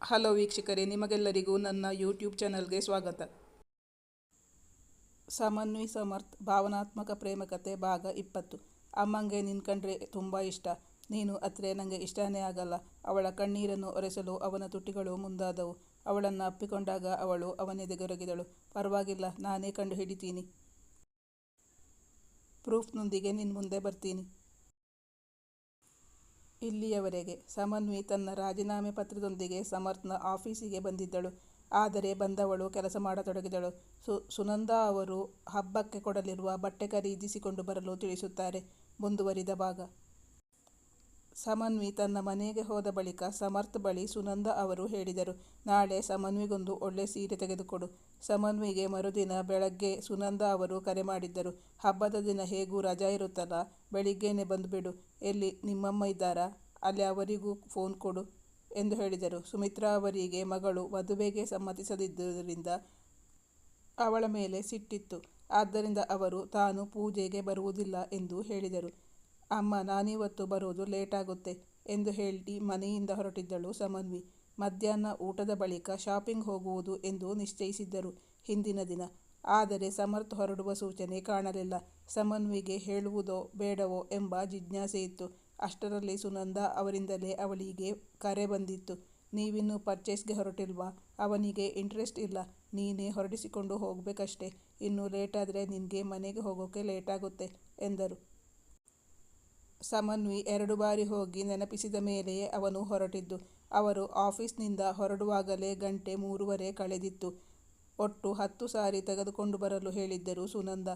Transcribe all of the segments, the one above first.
Hello ವೀಕ್ಷಕರೇ, ನಿಮಗೆಲ್ಲರಿಗೂ ನನ್ನ ಯೂಟ್ಯೂಬ್ ಚಾನಲ್ಗೆ ಸ್ವಾಗತ. ಸಮನ್ವಿ ಸಮರ್ಥ್, ಭಾವನಾತ್ಮಕ ಪ್ರೇಮಕತೆ ಭಾಗ ಇಪ್ಪತ್ತು. ಅಮ್ಮಂಗೆ ನಿನ್ ಕಂಡ್ರೆ ತುಂಬ ಇಷ್ಟ. ನೀನು ಅತ್ರೆ ನನಗೆ ಇಷ್ಟನೇ ಆಗಲ್ಲ. ಅವಳ ಕಣ್ಣೀರನ್ನು ಒರೆಸಲು ಅವನ ತುಟಿಗಳು ಮುಂದಾದವು. ಅವಳನ್ನು ಅಪ್ಪಿಕೊಂಡಾಗ ಅವಳು ಅವನೆದೆಗೊರಗಿದಳು ಪರವಾಗಿಲ್ಲ, ನಾನೇ ಕಂಡು ಹಿಡಿತೀನಿ ಪ್ರೂಫ್ನೊಂದಿಗೆ ನಿನ್ನ ಮುಂದೆ ಬರ್ತೀನಿ. ಇಲ್ಲಿಯವರೆಗೆ ಸಮನ್ವಿ ತನ್ನ ರಾಜೀನಾಮೆ ಪತ್ರದೊಂದಿಗೆ ಸಮರ್ಥ್ನ ಆಫೀಸಿಗೆ ಬಂದಿದ್ದಳು. ಆದರೆ ಬಂದವಳು ಕೆಲಸ ಮಾಡತೊಡಗಿದಳು. ಸು, ಸುನಂದಾ ಅವರು ಹಬ್ಬಕ್ಕೆ ಕೊಡಲಿರುವ ಬಟ್ಟೆ ಖರೀದಿಸಿಕೊಂಡು ಬರಲು ತಿಳಿಸುತ್ತಾರೆ. ಮುಂದುವರಿದ ಭಾಗ. ಸಮನ್ವಿ ತನ್ನ ಮನೆಗೆ ಹೋದ ಬಳಿಕ ಸಮರ್ಥ್ ಬಳಿ ಸುನಂದ ಅವರು ಹೇಳಿದರು, ನಾಳೆ ಸಮನ್ವಿಗೊಂದು ಒಳ್ಳೆ ಸೀರೆ ತೆಗೆದುಕೊಡು. ಸಮನ್ವಿಗೆ ಮರುದಿನ ಬೆಳಗ್ಗೆ ಸುನಂದ ಅವರು ಕರೆ ಮಾಡಿದ್ದರು, ಹಬ್ಬದ ದಿನ ಹೇಗೂ ರಜಾ ಇರುತ್ತಲ್ಲ, ಬೆಳಿಗ್ಗೆನೆ ಬಂದುಬಿಡು ಎಲ್ಲಿ ನಿಮ್ಮಮ್ಮ ಇದ್ದಾರಾ? ಅಲ್ಲಿ ಅವರಿಗೂ ಫೋನ್ ಕೊಡು ಎಂದು ಹೇಳಿದರು. ಸುಮಿತ್ರಾ ಅವರಿಗೆ ಮಗಳು ಮದುವೆಗೆ ಸಮ್ಮತಿಸದಿದ್ದುದರಿಂದ ಅವಳ ಮೇಲೆ ಸಿಟ್ಟಿತ್ತು. ಆದ್ದರಿಂದ ಅವರು ತಾನು ಪೂಜೆಗೆ ಬರುವುದಿಲ್ಲ ಎಂದು ಹೇಳಿದರು. ಅಮ್ಮ, ನಾನಿವತ್ತು ಬರೋದು ಲೇಟಾಗುತ್ತೆ ಎಂದು ಹೇಳಿ ಮನೆಯಿಂದ ಹೊರಟಿದ್ದಳು ಸಮನ್ವಿ. ಮಧ್ಯಾಹ್ನ ಊಟದ ಬಳಿಕ ಶಾಪಿಂಗ್ ಹೋಗುವುದು ಎಂದು ನಿಶ್ಚಯಿಸಿದ್ದರು ಹಿಂದಿನ ದಿನ. ಆದರೆ ಸಮರ್ಥ್ ಹೊರಡುವ ಸೂಚನೆ ಕಾಣಲಿಲ್ಲ. ಸಮನ್ವಿಗೆ ಹೇಳುವುದೋ ಬೇಡವೋ ಎಂಬ ಜಿಜ್ಞಾಸೆ ಇತ್ತು. ಅಷ್ಟರಲ್ಲಿ ಸುನಂದ ಅವರಿಂದಲೇ ಅವಳಿಗೆ ಕರೆ ಬಂದಿತ್ತು. ನೀವಿನ್ನೂ ಪರ್ಚೇಸ್ಗೆ ಹೊರಟಿಲ್ವಾ? ಅವನಿಗೆ ಇಂಟ್ರೆಸ್ಟ್ ಇಲ್ಲ. ನೀನೇ ಹೊರಡಿಸಿಕೊಂಡು ಹೋಗಬೇಕಷ್ಟೆ. ಇನ್ನು ಲೇಟಾದರೆ ನಿನಗೆ ಮನೆಗೆ ಹೋಗೋಕ್ಕೆ ಲೇಟಾಗುತ್ತೆ ಎಂದರು. ಸಮನ್ವಿ ಎರಡು ಬಾರಿ ಹೋಗಿ ನೆನಪಿಸಿದ ಮೇಲೆಯೇ ಅವನು ಹೊರಟಿದ್ದು. ಅವರು ಆಫೀಸ್ನಿಂದ ಹೊರಡುವಾಗಲೇ ಗಂಟೆ ಮೂರುವರೆ ಕಳೆದಿತ್ತು. ಒಟ್ಟು ಹತ್ತು ಸಾರಿ ತೆಗೆದುಕೊಂಡು ಬರಲು ಹೇಳಿದ್ದರು ಸುನಂದ.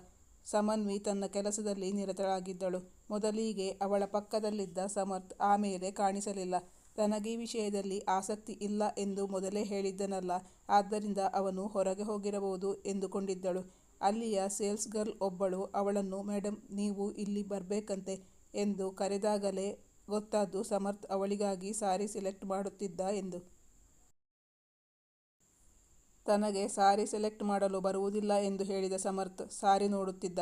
ಸಮನ್ವಿ ತನ್ನ ಕೆಲಸದಲ್ಲಿ ನಿರತಳಾಗಿದ್ದಳು. ಮೊದಲಿಗೆ ಅವಳ ಪಕ್ಕದಲ್ಲಿದ್ದ ಸಮರ್ಥ್ ಆಮೇಲೆ ಕಾಣಿಸಲಿಲ್ಲ. ತನಗೀ ವಿಷಯದಲ್ಲಿ ಆಸಕ್ತಿ ಇಲ್ಲ ಎಂದು ಮೊದಲೇ ಹೇಳಿದ್ದನಲ್ಲ, ಆದ್ದರಿಂದ ಅವನು ಹೊರಗೆ ಹೋಗಿರಬಹುದು ಎಂದುಕೊಂಡಿದ್ದಳು. ಅಲ್ಲಿಯ ಸೇಲ್ಸ್ ಗರ್ಲ್ ಒಬ್ಬಳು, ಅವಳನ್ನು ಮೇಡಮ್ ನೀವು ಇಲ್ಲಿ ಬರಬೇಕಂತೆ. ಎಂದು ಕರೆದಾಗಲೇ ಗೊತ್ತಾದ್ದು ಸಮರ್ಥ್ ಅವಳಿಗಾಗಿ ಸಾರಿ ಸೆಲೆಕ್ಟ್ ಮಾಡುತ್ತಿದ್ದ ಎಂದು. ತನಗೆ ಸಾರಿ ಸೆಲೆಕ್ಟ್ ಮಾಡಲು ಬರುವುದಿಲ್ಲ ಎಂದು ಹೇಳಿದ ಸಮರ್ಥ್ ಸಾರಿ ನೋಡುತ್ತಿದ್ದ.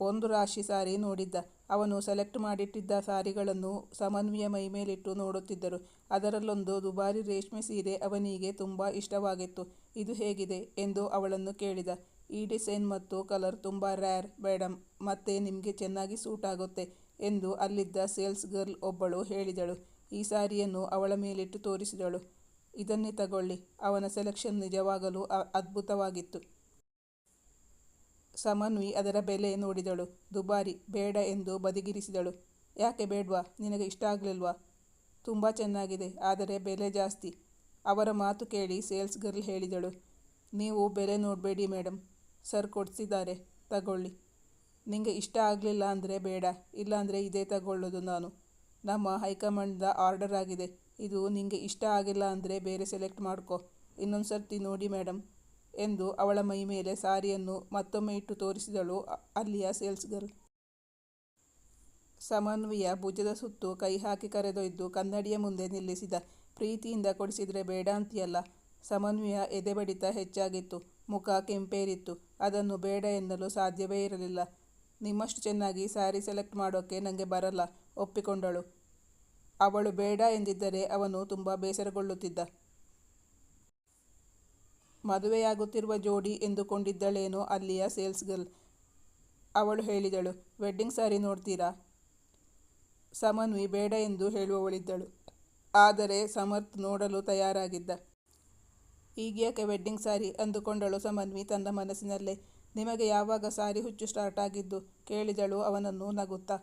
ಒಂದು ರಾಶಿ ಸಾರಿ ನೋಡಿದ್ದ. ಅವನು ಸೆಲೆಕ್ಟ್ ಮಾಡಿಟ್ಟಿದ್ದ ಸಾರಿಗಳನ್ನು ಸಮನ್ವಿಯ ಮೈಮೇಲಿಟ್ಟು ನೋಡುತ್ತಿದ್ದರು. ಅದರಲ್ಲೊಂದು ದುಬಾರಿ ರೇಷ್ಮೆ ಸೀರೆ ಅವನಿಗೆ ತುಂಬ ಇಷ್ಟವಾಗಿತ್ತು. ಇದು ಹೇಗಿದೆ ಎಂದು ಅವಳನ್ನು ಕೇಳಿದ. ಈ ಡಿಸೈನ್ ಮತ್ತು ಕಲರ್ ತುಂಬ ರ್ಯಾರ್ ಮೇಡಮ್ ಮತ್ತೆ ನಿಮಗೆ ಚೆನ್ನಾಗಿ ಸೂಟ್ ಆಗುತ್ತೆ. ಎಂದು ಅಲ್ಲಿದ್ದ ಸೇಲ್ಸ್ ಗರ್ಲ್ ಒಬ್ಬಳು ಹೇಳಿದಳು. ಈ ಸಾರಿಯನ್ನು ಅವಳ ಮೇಲಿಟ್ಟು ತೋರಿಸಿದಳು. ಇದನ್ನೇ ತಗೊಳ್ಳಿ. ಅವನ ಸೆಲೆಕ್ಷನ್ ನಿಜವಾಗಲೂ ಅದ್ಭುತವಾಗಿತ್ತು. ಸಮನ್ವಿ ಅದರ ಬೆಲೆ ನೋಡಿದಳು. ದುಬಾರಿ, ಬೇಡ ಎಂದು ಬದಿಗಿರಿಸಿದಳು. ಯಾಕೆ ಬೇಡ್ವಾ? ನಿನಗೆ ಇಷ್ಟ ಆಗಲಿಲ್ವಾ? ತುಂಬ ಚೆನ್ನಾಗಿದೆ, ಆದರೆ ಬೆಲೆ ಜಾಸ್ತಿ ಅವರ ಮಾತು ಕೇಳಿ ಸೇಲ್ಸ್ ಗರ್ಲ್ ಹೇಳಿದಳು. ನೀವು ಬೆಲೆ ನೋಡಬೇಡಿ ಮೇಡಮ್ ಸರ್ ಕೊಡ್ಸಿದ್ದಾರೆ. ತಗೊಳ್ಳಿ. ನಿಂಗೆ ಇಷ್ಟ ಆಗಲಿಲ್ಲ ಅಂದರೆ ಬೇಡ, ಇಲ್ಲಾಂದರೆ ಇದೇ ತಗೊಳ್ಳೋದು ನಾನು. ನಮ್ಮ ಹೈಕಮಾಂಡ್ದ ಆರ್ಡರ್ ಆಗಿದೆ. ಇದು ನಿಂಗೆ ಇಷ್ಟ ಆಗಿಲ್ಲ ಅಂದರೆ ಬೇರೆ ಸೆಲೆಕ್ಟ್ ಮಾಡ್ಕೊ. ಇನ್ನೊಂದು ಸರ್ತಿ ನೋಡಿ ಮೇಡಮ್ ಎಂದು ಅವಳ ಮೈ ಮೇಲೆ ಸಾರಿಯನ್ನು ಮತ್ತೊಮ್ಮೆ ಇಟ್ಟು ತೋರಿಸಿದಳು ಅಲ್ಲಿಯ ಸೇಲ್ಸ್ ಸಮನ್ವಯ ಭುಜದ ಸುತ್ತು ಕೈ ಹಾಕಿ ಕರೆದೊಯ್ದು ಕನ್ನಡಿಯ ಮುಂದೆ ನಿಲ್ಲಿಸಿದ. ಪ್ರೀತಿಯಿಂದ ಕೊಡಿಸಿದರೆ ಬೇಡ ಅಂತೀಯಲ್ಲ. ಸಮನ್ವಯ ಎದೆ ಬಡಿತ ಹೆಚ್ಚಾಗಿತ್ತು. ಮುಖ ಕೆಂಪೇರಿತ್ತು. ಅದನ್ನು ಬೇಡ ಎನ್ನಲು ಸಾಧ್ಯವೇ ಇರಲಿಲ್ಲ. ನಿಮ್ಮಷ್ಟು ಚೆನ್ನಾಗಿ ಸ್ಯಾರಿ ಸೆಲೆಕ್ಟ್ ಮಾಡೋಕ್ಕೆ ನನಗೆ ಬರಲ್ಲ, ಒಪ್ಪಿಕೊಂಡಳು. ಅವಳು ಬೇಡ ಎಂದಿದ್ದರೆ ಅವನು ತುಂಬ ಬೇಸರಗೊಳ್ಳುತ್ತಿದ್ದ. ಮದುವೆಯಾಗುತ್ತಿರುವ ಜೋಡಿ ಎಂದುಕೊಂಡಿದ್ದಳೇನೋ ಅಲ್ಲಿಯ ಸೇಲ್ಸ್ ಗರ್ಲ್. ಅವಳು ಹೇಳಿದಳು, ವೆಡ್ಡಿಂಗ್ ಸ್ಯಾರಿ ನೋಡ್ತೀರಾ? ಸಮನ್ವಿ ಬೇಡ ಎಂದು ಹೇಳುವವಳಿದ್ದಳು. ಆದರೆ ಸಮರ್ಥ್ ನೋಡಲು ತಯಾರಾಗಿದ್ದ. ಈಗ್ಯಾಕೆ ವೆಡ್ಡಿಂಗ್ ಸ್ಯಾರಿ ಅಂದುಕೊಂಡಳು ಸಮನ್ವಿ ತನ್ನ ಮನಸ್ಸಿನಲ್ಲೇ. ನಿಮಗೆ ಯಾವಾಗ ಸಾರಿ ಹುಚ್ಚು ಸ್ಟಾರ್ಟ್ ಆಗಿದ್ದು ಕೇಳಿದಳು ಅವನನ್ನು ನಗುತ್ತಾ.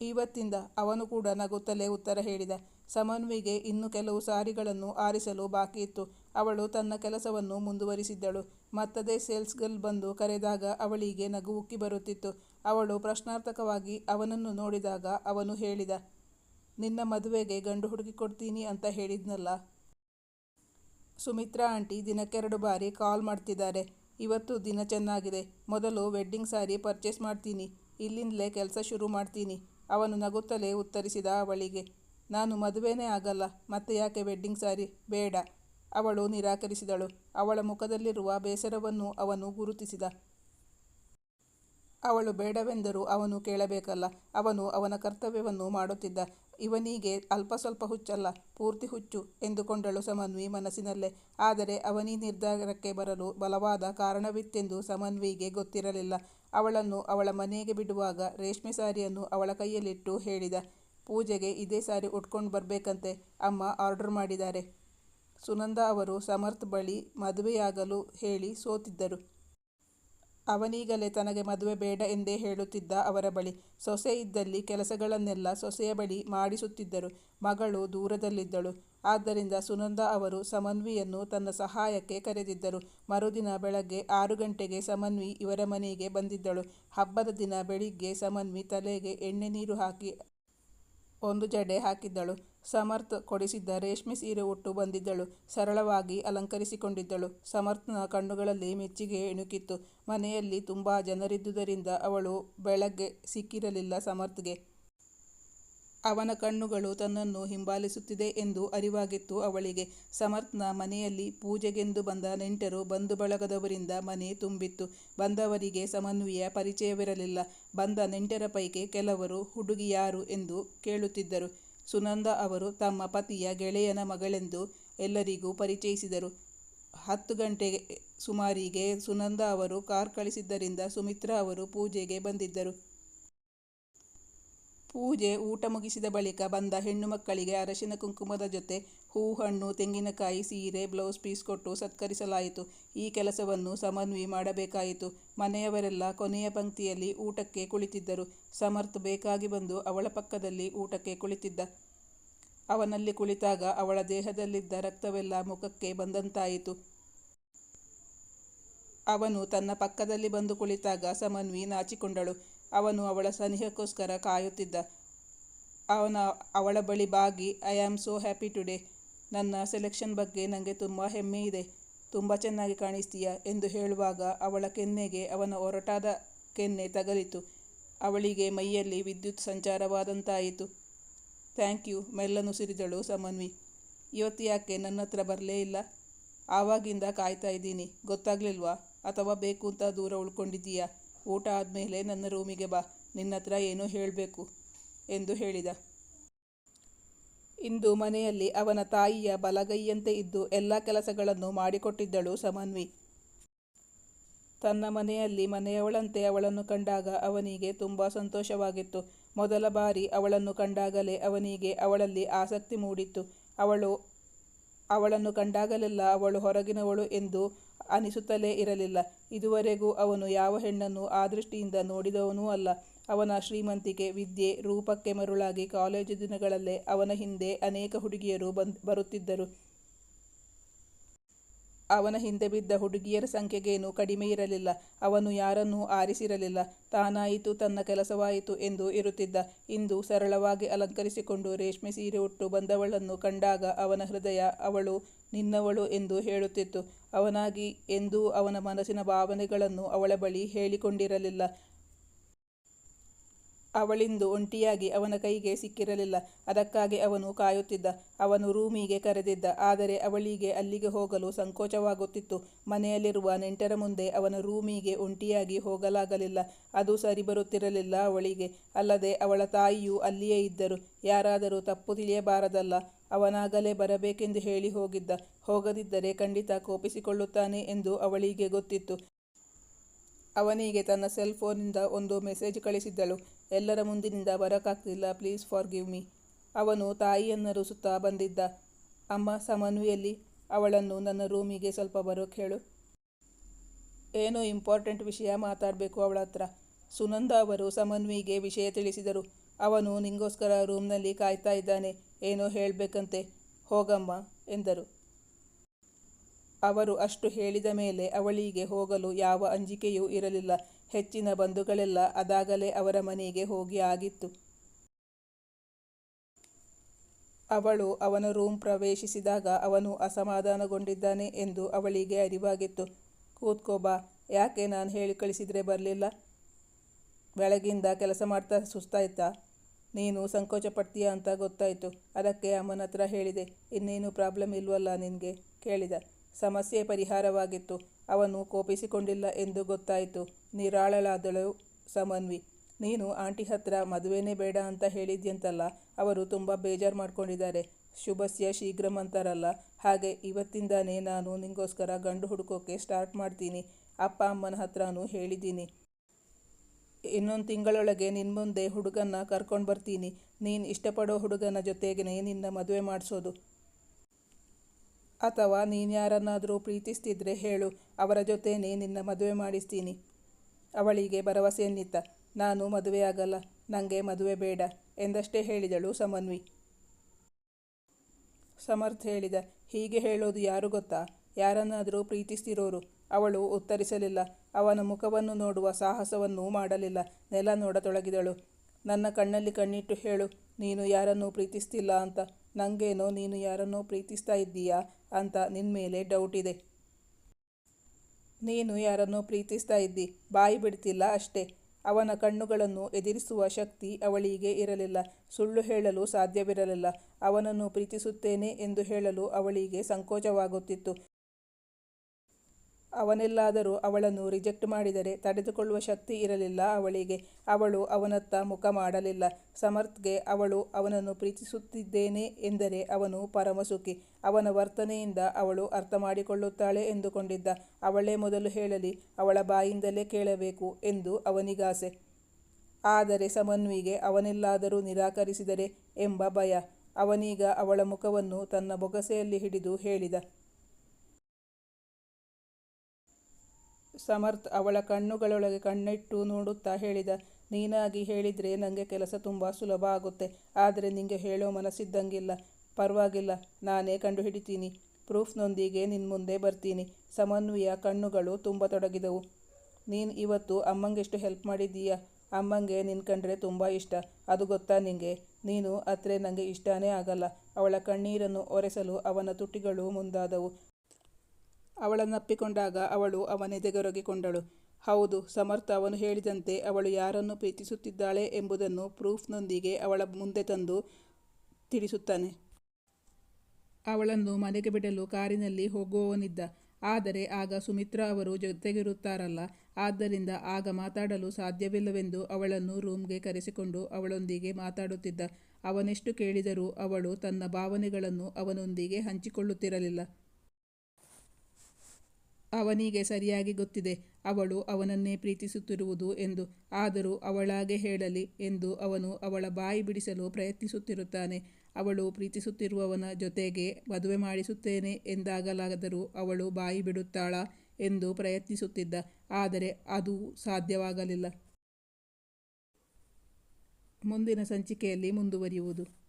ಇವತ್ತಿಂದ ಅವನು ಕೂಡ ನಗುತ್ತಲೇ ಉತ್ತರ ಹೇಳಿದ. ಸಮನ್ವಿಗೆ ಇನ್ನು ಕೆಲವು ಸಾರಿಗಳನ್ನು ಆರಿಸಲು ಬಾಕಿ ಇತ್ತು. ಅವಳು ತನ್ನ ಕೆಲಸವನ್ನು ಮುಂದುವರಿಸಿದ್ದಳು. ಮತ್ತದೇ ಸೇಲ್ಸ್ ಗರ್ಲ್ ಬಂದು ಕರೆದಾಗ ಅವಳಿಗೆ ನಗು ಉಕ್ಕಿ ಬರುತ್ತಿತ್ತು. ಅವಳು ಪ್ರಶ್ನಾರ್ಥಕವಾಗಿ ಅವನನ್ನು ನೋಡಿದಾಗ ಅವನು ಹೇಳಿದ, ನಿನ್ನ ಮದುವೆಗೆ ಗಂಡು ಹುಡುಕಿ ಕೊಡ್ತೀನಿ ಅಂತ ಹೇಳಿದ್ನಲ್ಲ. ಸುಮಿತ್ರಾ ಆಂಟಿ ದಿನಕ್ಕೆರಡು ಬಾರಿ ಕಾಲ್ ಮಾಡ್ತಿದ್ದಾರೆ. ಇವತ್ತು ದಿನ ಚೆನ್ನಾಗಿದೆ. ಮೊದಲು ವೆಡ್ಡಿಂಗ್ ಸ್ಯಾರಿ ಪರ್ಚೇಸ್ ಮಾಡ್ತೀನಿ. ಇಲ್ಲಿಂದಲೇ ಕೆಲಸ ಶುರು ಮಾಡ್ತೀನಿ. ಅವನು ನಗುತ್ತಲೇ ಉತ್ತರಿಸಿದ ಅವಳಿಗೆ, ನಾನು ಮದುವೆನೇ ಆಗಲ್ಲ. ಮತ್ತೆ ಯಾಕೆ ವೆಡ್ಡಿಂಗ್ ಸ್ಯಾರಿ ಬೇಡ. ಅವಳು ನಿರಾಕರಿಸಿದಳು. ಅವಳ ಮುಖದಲ್ಲಿರುವ ಬೇಸರವನ್ನು ಅವನು ಗುರುತಿಸಿದ. ಅವಳು ಬೇಡವೆಂದರೂ ಅವನು ಕೇಳಬೇಕಲ್ಲ, ಅವನು ಅವನ ಕರ್ತವ್ಯವನ್ನು ಮಾಡುತ್ತಿದ್ದ. ಇವನಿಗೆ ಅಲ್ಪ ಸ್ವಲ್ಪ ಹುಚ್ಚಲ್ಲ, ಪೂರ್ತಿ ಹುಚ್ಚು ಎಂದುಕೊಂಡಳು ಸಮನ್ವಿ ಮನಸ್ಸಿನಲ್ಲೇ. ಆದರೆ ಅವನೀ ನಿರ್ಧಾರಕ್ಕೆ ಬರಲು ಬಲವಾದ ಕಾರಣವಿತ್ತೆಂದು ಸಮನ್ವಿಗೆ ಗೊತ್ತಿರಲಿಲ್ಲ. ಅವಳನ್ನು ಅವಳ ಮನೆಗೆ ಬಿಡುವಾಗ ರೇಷ್ಮೆ ಸಾರಿಯನ್ನು ಅವಳ ಕೈಯಲ್ಲಿಟ್ಟು ಹೇಳಿದ, ಪೂಜೆಗೆ ಇದೇ ಸಾರಿ ಉಟ್ಕೊಂಡು ಬರಬೇಕಂತೆ, ಅಮ್ಮ ಆರ್ಡರ್ ಮಾಡಿದ್ದಾರೆ. ಸುನಂದ ಅವರು ಸಮರ್ಥ್ ಬಳಿ ಮದುವೆಯಾಗಲು ಹೇಳಿ ಸೋತಿದ್ದರು. ಅವನೀಗಲೇ ತನಗೆ ಮದುವೆ ಬೇಡ ಎಂದೇ ಹೇಳುತ್ತಿದ್ದ ಅವರ ಬಳಿ. ಸೊಸೆ ಇದ್ದಲ್ಲಿ ಕೆಲಸಗಳನ್ನೆಲ್ಲ ಸೊಸೆಯ ಬಳಿ ಮಾಡಿಸುತ್ತಿದ್ದರು. ಮಗಳು ದೂರದಲ್ಲಿದ್ದಳು. ಆದ್ದರಿಂದ ಸುನಂದ ಅವರು ಸಮನ್ವಿಯನ್ನು ತನ್ನ ಸಹಾಯಕ್ಕೆ ಕರೆದಿದ್ದರು. ಮರುದಿನ ಬೆಳಗ್ಗೆ ಆರು ಗಂಟೆಗೆ ಸಮನ್ವಿ ಇವರ ಮನೆಗೆ ಬಂದಿದ್ದಳು. ಹಬ್ಬದ ದಿನ ಬೆಳಿಗ್ಗೆ ಸಮನ್ವಿ ತಲೆಗೆ ಎಣ್ಣೆ ನೀರು ಹಾಕಿ ಒಂದು ಜಡೆ ಹಾಕಿದ್ದಳು. ಸಮರ್ಥ್ ಕೊಡಿಸಿದ್ದ ರೇಷ್ಮೆ ಸೀರೆ ಉಟ್ಟು ಬಂದಿದ್ದಳು. ಸರಳವಾಗಿ ಅಲಂಕರಿಸಿಕೊಂಡಿದ್ದಳು. ಸಮರ್ಥ್ನ ಕಣ್ಣುಗಳಲ್ಲಿ ಮೆಚ್ಚುಗೆ ಇಣುಕಿತ್ತು ಮನೆಯಲ್ಲಿ ತುಂಬಾ ಜನರಿದ್ದುದರಿಂದ ಅವಳು ಬೆಳಗ್ಗೆ ಸಿಕ್ಕಿರಲಿಲ್ಲ ಸಮರ್ಥ್ಗೆ. ಅವನ ಕಣ್ಣುಗಳು ತನ್ನನ್ನು ಹಿಂಬಾಲಿಸುತ್ತಿದೆ ಎಂದು ಅರಿವಾಗಿತ್ತು ಅವಳಿಗೆ. ಸಮರ್ಥ್ನ ಮನೆಯಲ್ಲಿ ಪೂಜೆಗೆಂದು ಬಂದ ನೆಂಟರು ಬಂಧು ಬಳಗದವರಿಂದ ಮನೆ ತುಂಬಿತ್ತು. ಬಂದವರಿಗೆ ಸಮನ್ವಯ ಪರಿಚಯವಿರಲಿಲ್ಲ. ಬಂದ ನೆಂಟರ ಪೈಕಿ ಕೆಲವರು ಹುಡುಗಿಯಾರು ಎಂದು ಕೇಳುತ್ತಿದ್ದರು. ಸುನಂದ ಅವರು ತಮ್ಮ ಪತಿಯ ಗೆಳೆಯನ ಮಗಳೆಂದು ಎಲ್ಲರಿಗೂ ಪರಿಚಯಿಸಿದರು. ಹತ್ತು ಗಂಟೆ ಸುಮಾರಿಗೆ ಸುನಂದ ಅವರು ಕಾರ್ ಕಳಿಸಿದ್ದರಿಂದ ಸುಮಿತ್ರಾ ಅವರು ಪೂಜೆಗೆ ಬಂದಿದ್ದರು. ಪೂಜೆ ಊಟ ಮುಗಿಸಿದ ಬಳಿಕ ಬಂದ ಹೆಣ್ಣು ಮಕ್ಕಳಿಗೆ ಅರಶಿನ ಕುಂಕುಮದ ಜೊತೆ ಹೂ ಹಣ್ಣು ತೆಂಗಿನಕಾಯಿ, ಸೀರೆ, ಬ್ಲೌಸ್ ಪೀಸ್ ಕೊಟ್ಟು ಸತ್ಕರಿಸಲಾಯಿತು. ಈ ಕೆಲಸವನ್ನು ಸಮನ್ವಿ ಮಾಡಬೇಕಾಯಿತು. ಮನೆಯವರೆಲ್ಲ ಕೊನೆಯ ಪಂಕ್ತಿಯಲ್ಲಿ ಊಟಕ್ಕೆ ಕುಳಿತಿದ್ದರು. ಸಮರ್ಥ್ ಬೇಕಾಗಿ ಬಂದು ಅವಳ ಪಕ್ಕದಲ್ಲಿ ಊಟಕ್ಕೆ ಕುಳಿತಿದ್ದ. ಅವನಲ್ಲಿ ಕುಳಿತಾಗ ಅವಳ ದೇಹದಲ್ಲಿದ್ದ ರಕ್ತವೆಲ್ಲ ಮುಖಕ್ಕೆ ಬಂದಂತಾಯಿತು. ಅವನು ತನ್ನ ಪಕ್ಕದಲ್ಲಿ ಬಂದು ಕುಳಿತಾಗ ಸಮನ್ವಿ ನಾಚಿಕೊಂಡಳು. ಅವನು ಅವಳ ಸನಿಹಕ್ಕೋಸ್ಕರ ಕಾಯುತ್ತಿದ್ದ. ಅವನ, ಅವಳ ಬಳಿ ಬಾಗಿ I am so happy today ನನ್ನ ಸೆಲೆಕ್ಷನ್ ಬಗ್ಗೆ ನನಗೆ ತುಂಬ ಹೆಮ್ಮೆ ಇದೆ. ತುಂಬ ಚೆನ್ನಾಗಿ ಕಾಣಿಸ್ತೀಯ ಎಂದು ಹೇಳುವಾಗ ಅವಳ ಕೆನ್ನೆಗೆ ಅವನ ಒರಟಾದ ಕೆನ್ನೆ ತಗಲಿತು. ಅವಳಿಗೆ ಮೈಯಲ್ಲಿ ವಿದ್ಯುತ್ ಸಂಚಾರವಾದಂತಾಯಿತು. ಥ್ಯಾಂಕ್ ಯು ಮೆಲ್ಲನುಸಿರಿದಳು ಸಮನ್ವಿ. ಇವತ್ತು ಯಾಕೆ ನನ್ನ ಹತ್ರ ಬರಲೇ ಇಲ್ಲ? ಆವಾಗಿಂದ ಕಾಯ್ತಾ ಇದ್ದೀನಿ. ಗೊತ್ತಾಗ್ಲಿಲ್ವಾ? ಅಥವಾ ಬೇಕು ಅಂತ ದೂರ ಉಳ್ಕೊಂಡಿದ್ದೀಯಾ? ಊಟ ಆದಮೇಲೆ ನನ್ನ ರೂಮಿಗೆ ಬಾ. ನಿನ್ನ ಹತ್ರ ಏನೋ ಹೇಳಬೇಕು ಎಂದು ಹೇಳಿದ. ಇಂದು ಮನೆಯಲ್ಲಿ ಅವನ ತಾಯಿಯ ಬಲಗೈಯಂತೆ ಇದ್ದು ಎಲ್ಲ ಕೆಲಸಗಳನ್ನು ಮಾಡಿಕೊಟ್ಟಿದ್ದಳು ಸಮನ್ವಿ. ತನ್ನ ಮನೆಯಲ್ಲಿ ಮನೆಯವಳಂತೆ ಅವಳನ್ನು ಕಂಡಾಗ ಅವನಿಗೆ ತುಂಬ ಸಂತೋಷವಾಗಿತ್ತು. ಮೊದಲ ಬಾರಿ ಅವಳನ್ನು ಕಂಡಾಗಲೇ ಅವನಿಗೆ ಅವಳಲ್ಲಿ ಆಸಕ್ತಿ ಮೂಡಿತ್ತು. ಅವಳು, ಅವಳನ್ನು ಕಂಡಾಗಲೆಲ್ಲ ಅವಳು ಹೊರಗಿನವಳು ಎಂದು ಅನಿಸುತ್ತಲೇ ಇರಲಿಲ್ಲ. ಇದುವರೆಗೂ ಅವನು ಯಾವ ಹೆಣ್ಣನ್ನು ಆ ದೃಷ್ಟಿಯಿಂದ ನೋಡಿದವನೂ ಅಲ್ಲ. ಅವನ ಶ್ರೀಮಂತಿಕೆ ವಿದ್ಯೆ ರೂಪಕ್ಕೆ ಮರುಳಾಗಿ ಕಾಲೇಜು ದಿನಗಳಲ್ಲೇ ಅವನ ಹಿಂದೆ ಅನೇಕ ಹುಡುಗಿಯರು ಬಂದ್ ಬರುತ್ತಿದ್ದರು. ಅವನ ಹಿಂದೆ ಬಿದ್ದ ಹುಡುಗಿಯರ ಸಂಖ್ಯೆಗೇನು ಕಡಿಮೆ ಇರಲಿಲ್ಲ. ಅವನು ಯಾರನ್ನೂ ಆರಿಸಿರಲಿಲ್ಲ. ತಾನಾಯಿತು, ತನ್ನ ಕೆಲಸವಾಯಿತು ಎಂದು ಇರುತ್ತಿದ್ದ. ಇಂದು ಸರಳವಾಗಿ ಅಲಂಕರಿಸಿಕೊಂಡು ರೇಷ್ಮೆ ಸೀರೆ ಉಟ್ಟು ಬಂದವಳನ್ನು ಕಂಡಾಗ ಅವನ ಹೃದಯ ಅವಳು ನಿನ್ನವಳು ಎಂದು ಹೇಳುತ್ತಿತ್ತು. ಅವನಾಗಿ ಎಂದೂ ಅವನ ಮನಸ್ಸಿನ ಭಾವನೆಗಳನ್ನು ಅವಳ ಬಳಿ ಹೇಳಿಕೊಂಡಿರಲಿಲ್ಲ. ಅವಳಿಂದು ಒಂಟಿಯಾಗಿ ಅವನ ಕೈಗೆ ಸಿಕ್ಕಿರಲಿಲ್ಲ. ಅದಕ್ಕಾಗಿ ಅವನು ಕಾಯುತ್ತಿದ್ದ. ಅವನು ರೂಮಿಗೆ ಕರೆದಿದ್ದ. ಆದರೆ ಅವಳಿಗೆ ಅಲ್ಲಿಗೆ ಹೋಗಲು ಸಂಕೋಚವಾಗುತ್ತಿತ್ತು. ಮನೆಯಲ್ಲಿರುವ ನೆಂಟರ ಮುಂದೆ ಅವನ ರೂಮಿಗೆ ಒಂಟಿಯಾಗಿ ಹೋಗಲಾಗಲಿಲ್ಲ. ಅದು ಸರಿ ಬರುತ್ತಿರಲಿಲ್ಲ ಅವಳಿಗೆ. ಅಲ್ಲದೆ ಅವಳ ತಾಯಿಯೂ ಅಲ್ಲಿಯೇ ಇದ್ದರು. ಯಾರಾದರೂ ತಪ್ಪು ತಿಳಿಯಬಾರದಲ್ಲ. ಅವನಾಗಲೇ ಬರಬೇಕೆಂದು ಹೇಳಿ ಹೋಗಿದ್ದ. ಹೋಗದಿದ್ದರೆ ಖಂಡಿತ ಕೋಪಿಸಿಕೊಳ್ಳುತ್ತಾನೆ ಎಂದು ಅವಳಿಗೆ ಗೊತ್ತಿತ್ತು. ಅವನಿಗೆ ತನ್ನ ಸೆಲ್ ಫೋನಿಂದ ಒಂದು ಮೆಸೇಜ್ ಕಳಿಸಿದ್ದಳು. ಎಲ್ಲರ ಮುಂದಿನಿಂದ ಬರೋಕ್ಕಾಗ್ತಿಲ್ಲ ಪ್ಲೀಸ್ ಫಾರ್ ಗಿವ್ ಮೀ. ಅವನು ತಾಯಿಯನ್ನರುಸುತ್ತಾ ಬಂದಿದ್ದ. ಅಮ್ಮ ಸಮನ್ವಿಯಲ್ಲಿ ಅವಳನ್ನು ನನ್ನ ರೂಮಿಗೆ ಸ್ವಲ್ಪ ಬರೋಕ್ಕೆ ಹೇಳು ಏನೋ ಇಂಪಾರ್ಟೆಂಟ್ ವಿಷಯ ಮಾತಾಡಬೇಕು ಅವಳ ಹತ್ರ. ಸುನಂದ ಅವರು ಸಮನ್ವಿಗೆ ವಿಷಯ ತಿಳಿಸಿದರು. ಅವನು ನಿಂಗೋಸ್ಕರ ರೂಮ್ನಲ್ಲಿ ಕಾಯ್ತಾ ಇದ್ದಾನೆ. ಏನೋ ಹೇಳಬೇಕಂತೆ. ಹೋಗಮ್ಮ ಎಂದರು. ಅವರು ಅಷ್ಟು ಹೇಳಿದ ಮೇಲೆ ಅವಳಿಗೆ ಹೋಗಲು ಯಾವ ಅಂಜಿಕೆಯೂ ಇರಲಿಲ್ಲ. ಹೆಚ್ಚಿನ ಬಂಧುಗಳೆಲ್ಲ ಅದಾಗಲೇ ಅವರ ಮನೆಗೆ ಹೋಗಿ ಆಗಿತ್ತು. ಅವಳು ಅವನ ರೂಮ್ ಪ್ರವೇಶಿಸಿದಾಗ ಅವನು ಅಸಮಾಧಾನಗೊಂಡಿದ್ದಾನೆ ಎಂದು ಅವಳಿಗೆ ಅರಿವಾಗಿತ್ತು. ಕೂತ್ಕೋ ಬಾ, ಯಾಕೆ ನಾನು ಹೇಳಿ ಕಳಿಸಿದ್ರೆ ಬರಲಿಲ್ಲ? ಬೆಳಗಿಂದ ಕೆಲಸ ಮಾಡ್ತಾ ಸುಸ್ತಾಯ್ತಾ? ನೀನು ಸಂಕೋಚ ಪಡ್ತೀಯ ಅಂತ ಗೊತ್ತಾಯಿತು. ಅದಕ್ಕೆ ಅಮ್ಮನ ಹತ್ರ ಹೇಳಿದೆ, ಇನ್ನೇನು ಪ್ರಾಬ್ಲಮ್ ಇಲ್ವಲ್ಲ ನಿನಗೆ? ಕೇಳಿದ. ಸಮಸ್ಯೆ ಪರಿಹಾರವಾಗಿತ್ತು. ಅವನು ಕೋಪಿಸಿಕೊಂಡಿಲ್ಲ ಎಂದು ಗೊತ್ತಾಯಿತು. ನಿರಾಳಳಾದಳು ಸಮನ್ವಿ. ನೀನು ಆಂಟಿ ಹತ್ರ ಮದುವೆನೇ ಬೇಡ ಅಂತ ಹೇಳಿದ್ಯಂತಲ್ಲ, ಅವರು ತುಂಬ ಬೇಜಾರು ಮಾಡ್ಕೊಂಡಿದ್ದಾರೆ. ಶುಭಸ್ಯ ಶೀಘ್ರಂ ಅಂತಾರಲ್ಲ ಹಾಗೆ ಇವತ್ತಿಂದಾನೇ ನಾನು ನಿಂಗೋಸ್ಕರ ಗಂಡು ಹುಡುಕೋಕೆ ಸ್ಟಾರ್ಟ್ ಮಾಡ್ತೀನಿ. ಅಪ್ಪ ಅಮ್ಮನ ಹತ್ರನೂ ಹೇಳಿದ್ದೀನಿ. ಇನ್ನೊಂದು ತಿಂಗಳೊಳಗೆ ನಿನ್ನ ಮುಂದೆ ಹುಡುಗನ್ನ ಕರ್ಕೊಂಡು ಬರ್ತೀನಿ. ನೀನು ಇಷ್ಟಪಡೋ ಹುಡುಗನ ಜೊತೆಗೇ ನಿನ್ನ ಮದುವೆ ಮಾಡಿಸೋದು. ಅಥವಾ ನೀನ್ಯಾರನ್ನಾದರೂ ಪ್ರೀತಿಸ್ತಿದ್ರೆ ಹೇಳು, ಅವರ ಜೊತೆನೇ ನಿನ್ನ ಮದುವೆ ಮಾಡಿಸ್ತೀನಿ. ಅವಳಿಗೆ ಭರವಸೆಯನ್ನಿತ್ತ ನಾನು ಮದುವೆಯಾಗಲ್ಲ ನನಗೆ ಮದುವೆ ಬೇಡ, ಎಂದಷ್ಟೇ ಹೇಳಿದಳು ಸಮನ್ವಿ. ಸಮರ್ಥ್ ಹೇಳಿದ, ಹೀಗೆ ಹೇಳೋದು ಯಾರು ಗೊತ್ತಾ? ಯಾರನ್ನಾದರೂ ಪ್ರೀತಿಸ್ತಿರೋರು. ಅವಳು ಉತ್ತರಿಸಲಿಲ್ಲ. ಅವನ ಮುಖವನ್ನು ನೋಡುವ ಸಾಹಸವನ್ನೂ ಮಾಡಲಿಲ್ಲ. ನೆಲ ನೋಡತೊಡಗಿದಳು. ನನ್ನ ಕಣ್ಣಲ್ಲಿ ಕಣ್ಣಿಟ್ಟು ಹೇಳು, ನೀನು ಯಾರನ್ನೂ ಪ್ರೀತಿಸ್ತಿಲ್ಲ ಅಂತ. ನನಗೇನೋ ನೀನು ಯಾರನ್ನೂ ಪ್ರೀತಿಸ್ತಾ ಇದ್ದೀಯಾ? ಅಂತ ನಿನ್ನ ಮೇಲೆ ಡೌಟ್ ಇದೆ. ನೀನು ಯಾರನ್ನೋ ಪ್ರೀತಿಸ್ತಾ ಇದ್ದಿ? ಬಾಯಿ ಬಿಡ್ತಿಲ್ಲ ಅಷ್ಟೇ. ಅವನ ಕಣ್ಣುಗಳನ್ನು ಎದುರಿಸುವ ಶಕ್ತಿ ಅವಳಿಗೆ ಇರಲಿಲ್ಲ. ಸುಳ್ಳು ಹೇಳಲು ಸಾಧ್ಯವಿರಲಿಲ್ಲ. ಅವನನ್ನು ಪ್ರೀತಿಸುತ್ತೇನೆ ಎಂದು ಹೇಳಲು ಅವಳಿಗೆ ಸಂಕೋಚವಾಗುತ್ತಿತ್ತು. ಅವನೆಲ್ಲಾದರೂ ಅವಳನ್ನು ರಿಜೆಕ್ಟ್ ಮಾಡಿದರೆ ತಡೆದುಕೊಳ್ಳುವ ಶಕ್ತಿ ಇರಲಿಲ್ಲ ಅವಳಿಗೆ. ಅವಳು ಅವನತ್ತ ಮುಖ ಮಾಡಲಿಲ್ಲ. ಸಮರ್ಥ್ಗೆ ಅವಳು ಅವನನ್ನು ಪ್ರೀತಿಸುತ್ತಿದ್ದೇನೆ ಎಂದರೆ ಅವನು ಪರಮಸುಖಿ. ಅವನ ವರ್ತನೆಯಿಂದ ಅವಳು ಅರ್ಥ ಮಾಡಿಕೊಳ್ಳುತ್ತಾಳೆ ಎಂದುಕೊಂಡಿದ್ದ. ಅವಳೇ ಮೊದಲು ಹೇಳಲಿ, ಅವಳ ಬಾಯಿಂದಲೇ ಕೇಳಬೇಕು ಎಂದು ಅವನಿಗಾಸೆ. ಆದರೆ ಸಮನ್ವಿಗೆ ಅವನೆಲ್ಲಾದರೂ ನಿರಾಕರಿಸಿದರೆ ಎಂಬ ಭಯ. ಅವನೀಗ ಅವಳ ಮುಖವನ್ನು ತನ್ನ ಬೊಗಸೆಯಲ್ಲಿ ಹಿಡಿದು ಹೇಳಿದ. ಸಮರ್ಥ್ ಅವಳ ಕಣ್ಣುಗಳೊಳಗೆ ಕಣ್ಣಿಟ್ಟು ನೋಡುತ್ತಾ ಹೇಳಿದ, ನೀನಾಗಿ ಹೇಳಿದರೆ ನನಗೆ ಕೆಲಸ ತುಂಬ ಸುಲಭ ಆಗುತ್ತೆ, ಆದರೆ ನಿಂಗೆ ಹೇಳೋ ಮನಸ್ಸಿದ್ದಂಗಿಲ್ಲ. ಪರವಾಗಿಲ್ಲ, ನಾನೇ ಕಂಡುಹಿಡಿತೀನಿ. ಪ್ರೂಫ್ನೊಂದಿಗೆ ನಿನ್ನ ಮುಂದೆ ಬರ್ತೀನಿ. ಸಮನ್ವಯ ಕಣ್ಣುಗಳು ತುಂಬ ತೊಡಗಿದವು. ನೀನು ಇವತ್ತು ಅಮ್ಮಂಗೆಷ್ಟು ಹೆಲ್ಪ್ ಮಾಡಿದ್ದೀಯಾ? ಅಮ್ಮಂಗೆ ನಿನ್ನ ಕಂಡ್ರೆ ತುಂಬ ಇಷ್ಟ. ಅದು ಗೊತ್ತಾ ನಿಂಗೆ? ನೀನು ಅತ್ರೆ ನನಗೆ ಇಷ್ಟನೇ ಆಗಲ್ಲ. ಅವಳ ಕಣ್ಣೀರನ್ನು ಒರೆಸಲು ಅವನ ತುಟಿಗಳು ಮುಂದಾದವು. ಅವಳನ್ನಪ್ಪಿಕೊಂಡಾಗ ಅವಳು ಅವನೆದೆಗೊರಗಿಕೊಂಡಳು ಹೌದು, ಸಮರ್ಥ ಅವನು ಹೇಳಿದಂತೆ ಅವಳು ಯಾರನ್ನು ಪ್ರೀತಿಸುತ್ತಿದ್ದಾಳೆ ಎಂಬುದನ್ನು ಪ್ರೂಫ್ನೊಂದಿಗೆ ಅವಳ ಮುಂದೆ ತಂದು ತಿಳಿಸುತ್ತಾನೆ. ಅವಳನ್ನು ಮನೆಗೆ ಬಿಡಲು ಕಾರಿನಲ್ಲಿ ಹೋಗುವವನಿದ್ದ. ಆದರೆ ಆಗ ಸುಮಿತ್ರಾ ಅವರು ಜೊತೆಗಿರುತ್ತಾರಲ್ಲ. ಆದ್ದರಿಂದ ಆಗ ಮಾತಾಡಲು ಸಾಧ್ಯವಿಲ್ಲವೆಂದು ಅವಳನ್ನು ರೂಮ್ಗೆ ಕರೆಸಿಕೊಂಡು ಅವಳೊಂದಿಗೆ ಮಾತಾಡುತ್ತಿದ್ದ. ಅವನೆಷ್ಟು ಕೇಳಿದರೂ ಅವಳು ತನ್ನ ಭಾವನೆಗಳನ್ನು ಅವನೊಂದಿಗೆ ಹಂಚಿಕೊಳ್ಳುತ್ತಿರಲಿಲ್ಲ. ಅವನಿಗೆ ಸರಿಯಾಗಿ ಗೊತ್ತಿದೆ. ಅವಳು ಅವನನ್ನೇ ಪ್ರೀತಿಸುತ್ತಿರುವುದು ಎಂದು. ಆದರೂ ಅವಳಾಗೆ ಹೇಳಲಿ ಎಂದು ಅವನು ಅವಳ ಬಾಯಿ ಬಿಡಿಸಲು ಪ್ರಯತ್ನಿಸುತ್ತಿರುತ್ತಾನೆ. ಅವಳು ಪ್ರೀತಿಸುತ್ತಿರುವವನ ಜೊತೆಗೆ ಮದುವೆ ಮಾಡಿಸುತ್ತೇನೆ ಎಂದಾಗಲಾದರೂ ಅವಳು ಬಾಯಿ ಬಿಡುತ್ತಾಳಾ ಎಂದು ಪ್ರಯತ್ನಿಸುತ್ತಿದ್ದ. ಆದರೆ ಅದು ಸಾಧ್ಯವಾಗಲಿಲ್ಲ. ಮುಂದಿನ ಸಂಚಿಕೆಯಲ್ಲಿ ಮುಂದುವರಿಯುವುದು.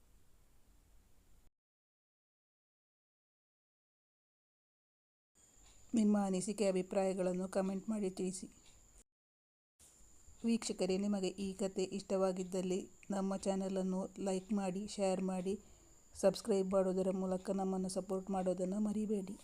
ನಿಮ್ಮ ಅನಿಸಿಕೆ ಅಭಿಪ್ರಾಯಗಳನ್ನು ಕಮೆಂಟ್ ಮಾಡಿ ತಿಳಿಸಿ. ವೀಕ್ಷಕರೇ, ನಿಮಗೆ ಈ ಕತೆ ಇಷ್ಟವಾಗಿದ್ದಲ್ಲಿ ನಮ್ಮ ಚಾನಲನ್ನು ಲೈಕ್ ಮಾಡಿ, ಶೇರ್ ಮಾಡಿ, ಸಬ್ಸ್ಕ್ರೈಬ್ ಮಾಡೋದರ ಮೂಲಕ ನಮ್ಮನ್ನು ಸಪೋರ್ಟ್ ಮಾಡೋದನ್ನು ಮರಿಬೇಡಿ.